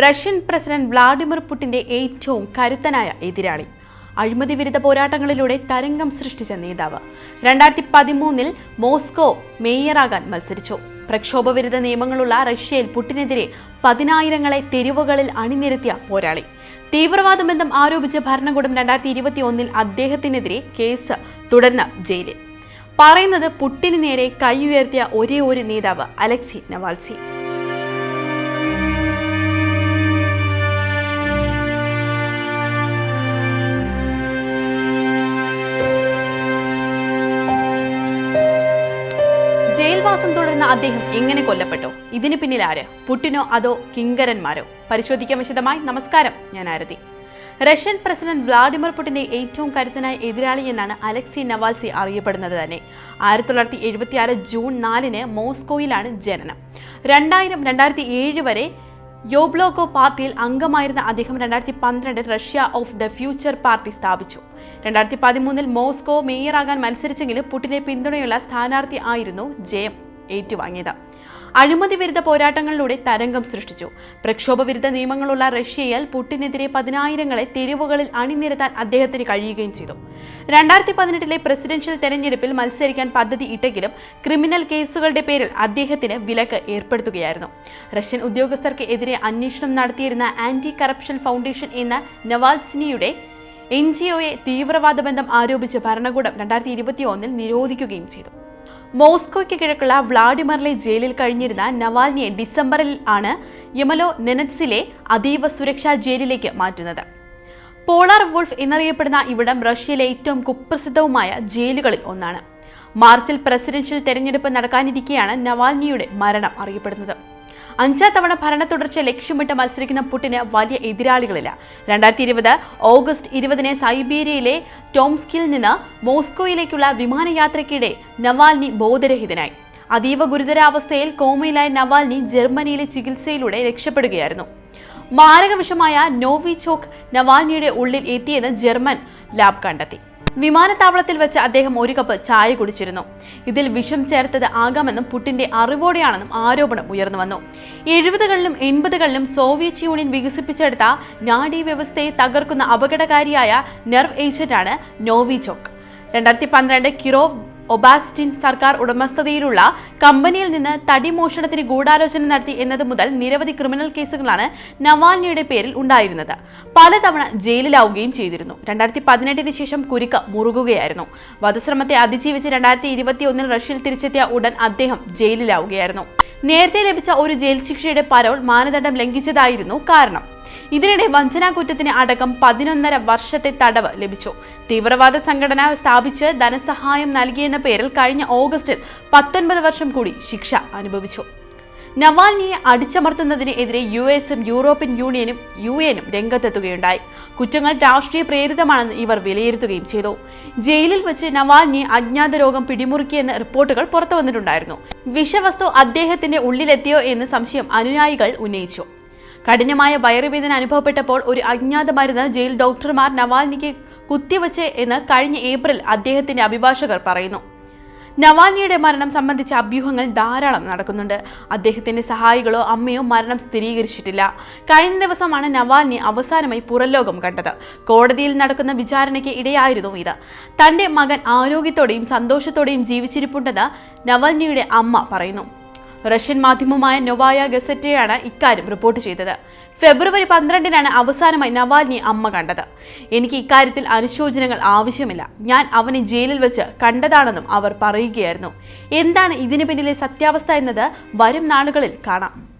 Russian president Vladimir പുടിന്റെ ഏറ്റവും കരുത്തനായ എതിരാളി. അഴിമതി വിരുദ്ധ പോരാട്ടങ്ങളിലൂടെ തരംഗം സൃഷ്ടിച്ച നേതാവ്. രണ്ടായിരത്തി പതിമൂന്നിൽ മോസ്കോ മേയറാകാൻ മത്സരിച്ചു. പ്രക്ഷോഭവിരുദ്ധ നിയമങ്ങളുള്ള റഷ്യയിൽ പുട്ടിനെതിരെ പതിനായിരങ്ങളെ തെരുവുകളിൽ അണിനിരത്തിയ പോരാളി. തീവ്രവാദബന്ധം ആരോപിച്ച ഭരണകൂടം രണ്ടായിരത്തി ഇരുപത്തി ഒന്നിൽ അദ്ദേഹത്തിനെതിരെ കേസ് തുടർന്ന് ജയിലിൽ. പറയുന്നത് പുട്ടിന് നേരെ കൈ ഉയർത്തിയ ഒരേ ഒരു നേതാവ് അലക്സി നവാൽസി. ജയിൽവാസം തുടരുന്ന അദ്ദേഹം എങ്ങനെ കൊല്ലപ്പെട്ടു? ഇതിന് പിന്നിൽ ആര്? പുട്ടിനോ അതോ കിങ്കരന്മാരോ? പരിശോധിക്കാൻ വിശദമായി. നമസ്കാരം ഞാൻ ആരതി. റഷ്യൻ പ്രസിഡന്റ് വ്ളാഡിമിർ പുടിന്റെ ഏറ്റവും കരുത്തനായ എതിരാളി എന്നാണ് അലക്സി നവാൽസി അറിയപ്പെടുന്നത് തന്നെ. ആയിരത്തി തൊള്ളായിരത്തി എഴുപത്തി ആറ് ജൂൺ നാലിന് മോസ്കോയിലാണ് ജനനം. രണ്ടായിരം രണ്ടായിരത്തി ഏഴ് വരെ യോബ്ലോഗോ പാർട്ടിയിൽ അംഗമായിരുന്ന അദ്ദേഹം രണ്ടായിരത്തി പന്ത്രണ്ടിൽ Russia of the Future party സ്ഥാപിച്ചു. രണ്ടായിരത്തി പതിമൂന്നിൽ മോസ്കോ മേയറാകാൻ മത്സരിച്ചെങ്കിലും പുടിനെ പിന്തുണയുള്ള സ്ഥാനാർത്ഥി ആയിരുന്നു ജയം. ഏറ്റുവാങ്ങിയത്. അഴിമതി വിരുദ്ധ പോരാട്ടങ്ങളിലൂടെ തരംഗം സൃഷ്ടിച്ചു. പ്രക്ഷോഭ വിരുദ്ധ നിയമങ്ങളുള്ള റഷ്യയിൽ പുട്ടിനെതിരെ പതിനായിരങ്ങളെ തെരുവുകളിൽ അണിനിരത്താൻ അദ്ദേഹത്തിന് കഴിയുകയും ചെയ്തു. രണ്ടായിരത്തി പതിനെട്ടിലെ പ്രസിഡൻഷ്യൽ തെരഞ്ഞെടുപ്പിൽ മത്സരിക്കാൻ പദ്ധതി ഇട്ടെങ്കിലും ക്രിമിനൽ കേസുകളുടെ പേരിൽ അദ്ദേഹത്തിന് വിലക്ക് ഏർപ്പെടുത്തുകയായിരുന്നു. റഷ്യൻ ഉദ്യോഗസ്ഥർക്ക് എതിരെ അന്വേഷണം നടത്തിയിരുന്ന ആന്റി കറപ്ഷൻ ഫൗണ്ടേഷൻ എന്ന നവാൽസിനിയുടെ എൻ ജി ഒയെ തീവ്രവാദ ബന്ധം ആരോപിച്ച് ഭരണകൂടം രണ്ടായിരത്തി ഇരുപത്തി ഒന്നിൽ നിരോധിക്കുകയും ചെയ്തു. മോസ്കോയ്ക്ക് കിഴക്കുള്ള വ്ളാഡിമറിലെ ജയിലിൽ കഴിഞ്ഞിരുന്ന നവാൽനിയെ ഡിസംബറിൽ ആണ് യമലോ നെനറ്റ്സിലെ അതീവ സുരക്ഷാ ജയിലിലേക്ക് മാറ്റുന്നത്. പോളാർ വുൾഫ് എന്നറിയപ്പെടുന്ന ഇവിടം റഷ്യയിലെ ഏറ്റവും കുപ്രസിദ്ധവുമായ ജയിലുകളിൽ ഒന്നാണ്. മാർച്ചിൽ പ്രസിഡൻഷ്യൽ തെരഞ്ഞെടുപ്പ് നടക്കാനിരിക്കെയാണ് നവാൽനിയുടെ മരണം അറിയപ്പെടുന്നത്. അഞ്ചാം തവണ ഭരണ തുടർച്ച ലക്ഷ്യമിട്ട് മത്സരിക്കുന്ന പുട്ടിന് വലിയ എതിരാളികളില്ല. രണ്ടായിരത്തി ഇരുപത് ഓഗസ്റ്റ് ഇരുപതിന് സൈബീരിയയിലെ ടോംസ്കിൽ നിന്ന് മോസ്കോയിലേക്കുള്ള വിമാനയാത്രയ്ക്കിടെ നവാൽനി ബോധരഹിതനായി. അതീവ ഗുരുതരാവസ്ഥയിൽ കോമയിലായ നവാൽനി ജർമ്മനിയിലെ ചികിത്സയിലൂടെ രക്ഷപ്പെടുകയായിരുന്നു. മാരകവിഷമായ നോവിചോക് നവാൽനിയുടെ ഉള്ളിൽ എത്തിയെന്ന് ജർമ്മൻ ലാബ് കണ്ടെത്തി. വിമാനത്താവളത്തിൽ വെച്ച് അദ്ദേഹം ഒരു കപ്പ് ചായ കുടിച്ചിരുന്നു. ഇതിൽ വിഷം ചേർത്തത് ആകാമെന്നും പുട്ടിന്റെ അറിവോടെയാണെന്നും ആരോപണം ഉയർന്നു വന്നു. എഴുപതുകളിലും എൺപതുകളിലും സോവിയറ്റ് യൂണിയൻ വികസിപ്പിച്ചെടുത്ത നാഡീവ്യവസ്ഥയെ തകർക്കുന്ന അപകടകാരിയായ നെർവ് ഏജന്റാണ് നോവിചോക്ക് രണ്ടായിരത്തി പന്ത്രണ്ട് കിറോവ് ഒബാസ്റ്റിൻ സർക്കാർ ഉടമസ്ഥതയിലുള്ള കമ്പനിയിൽ നിന്ന് തടി മോഷണത്തിന് ഗൂഢാലോചന നടത്തി എന്നത് മുതൽ നിരവധി ക്രിമിനൽ കേസുകളാണ് നവാൽനിയുടെ പേരിൽ ഉണ്ടായിരുന്നത്. പലതവണ ജയിലിലാവുകയും ചെയ്തിരുന്നു. രണ്ടായിരത്തി പതിനെട്ടിന് ശേഷം കുരുക്ക് മുറുകുകയായിരുന്നു. വധശ്രമത്തെ അതിജീവിച്ച് രണ്ടായിരത്തി ഇരുപത്തി ഒന്നിൽ റഷ്യയിൽ തിരിച്ചെത്തിയ ഉടൻ അദ്ദേഹം ജയിലിലാവുകയായിരുന്നു. നേരത്തെ ലഭിച്ച ഒരു ജയിൽ ശിക്ഷയുടെ പരോൾ മാനദണ്ഡം ലംഘിച്ചതായിരുന്നു കാരണം. ഇതിനിടെ വഞ്ചനാ കുറ്റത്തിന് അടക്കം പതിനൊന്നര വർഷത്തെ തടവ് ലഭിച്ചു. തീവ്രവാദ സംഘടന സ്ഥാപിച്ച് ധനസഹായം നൽകിയെന്ന പേരിൽ കഴിഞ്ഞ ഓഗസ്റ്റിൽ പത്തൊൻപത് വർഷം കൂടി ശിക്ഷ അനുഭവിച്ചു. നവാൽനിയെ അടിച്ചമർത്തുന്നതിനെതിരെ യു എസും യൂറോപ്യൻ യൂണിയനും യു എനും രംഗത്തെത്തുകയുണ്ടായി. കുറ്റങ്ങൾ രാഷ്ട്രീയ പ്രേരിതമാണെന്ന് ഇവർ വിലയിരുത്തുകയും ചെയ്തു. ജയിലിൽ വെച്ച് നവാൽനിയെ അജ്ഞാത രോഗം പിടിമുറുക്കിയെന്ന് റിപ്പോർട്ടുകൾ പുറത്തു വന്നിട്ടുണ്ടായിരുന്നു വിഷവസ്തു അദ്ദേഹത്തിന്റെ ഉള്ളിലെത്തിയോ എന്ന് സംശയം അനുയായികൾ ഉന്നയിച്ചു. കഠിനമായ വയറുവേദന അനുഭവപ്പെട്ടപ്പോൾ ഒരു അജ്ഞാത മരുന്ന് ജയിൽ ഡോക്ടർമാർ നവാൽനിക്ക് കുത്തിവച്ച് എന്ന് കഴിഞ്ഞ ഏപ്രിൽ അദ്ദേഹത്തിന്റെ അഭിഭാഷകർ പറയുന്നു. നവാൽനിയുടെ മരണം സംബന്ധിച്ച അഭ്യൂഹങ്ങൾ ധാരാളം നടക്കുന്നുണ്ട്. അദ്ദേഹത്തിന്റെ സഹായികളോ അമ്മയോ മരണം സ്ഥിരീകരിച്ചിട്ടില്ല. കഴിഞ്ഞ ദിവസമാണ് നവാൽനി അവസാനമായി പുറലോകം കണ്ടത്. കോടതിയിൽ നടക്കുന്ന വിചാരണയ്ക്ക് ഇടയായിരുന്നു ഇത്. തന്റെ മകൻ ആരോഗ്യത്തോടെയും സന്തോഷത്തോടെയും ജീവിച്ചിരിപ്പുണ്ടെന്ന് നവാൽനിയുടെ അമ്മ പറയുന്നു. റഷ്യൻ മാധ്യമമായ നൊവായ ഗസറ്റയാണ് ഇക്കാര്യം റിപ്പോർട്ട് ചെയ്തത്. ഫെബ്രുവരി പന്ത്രണ്ടിനാണ് അവസാനമായി നവാൽനി അമ്മ കണ്ടത്. എനിക്ക് ഇക്കാര്യത്തിൽ അനുശോചനങ്ങൾ ആവശ്യമില്ല. ഞാൻ അവനെ ജയിലിൽ വെച്ച് കണ്ടതാണെന്നും അവർ പറയുകയായിരുന്നു. എന്താണ് ഇതിനു പിന്നിലെ സത്യാവസ്ഥ എന്നത്? വരും നാളുകളിൽ കാണാം.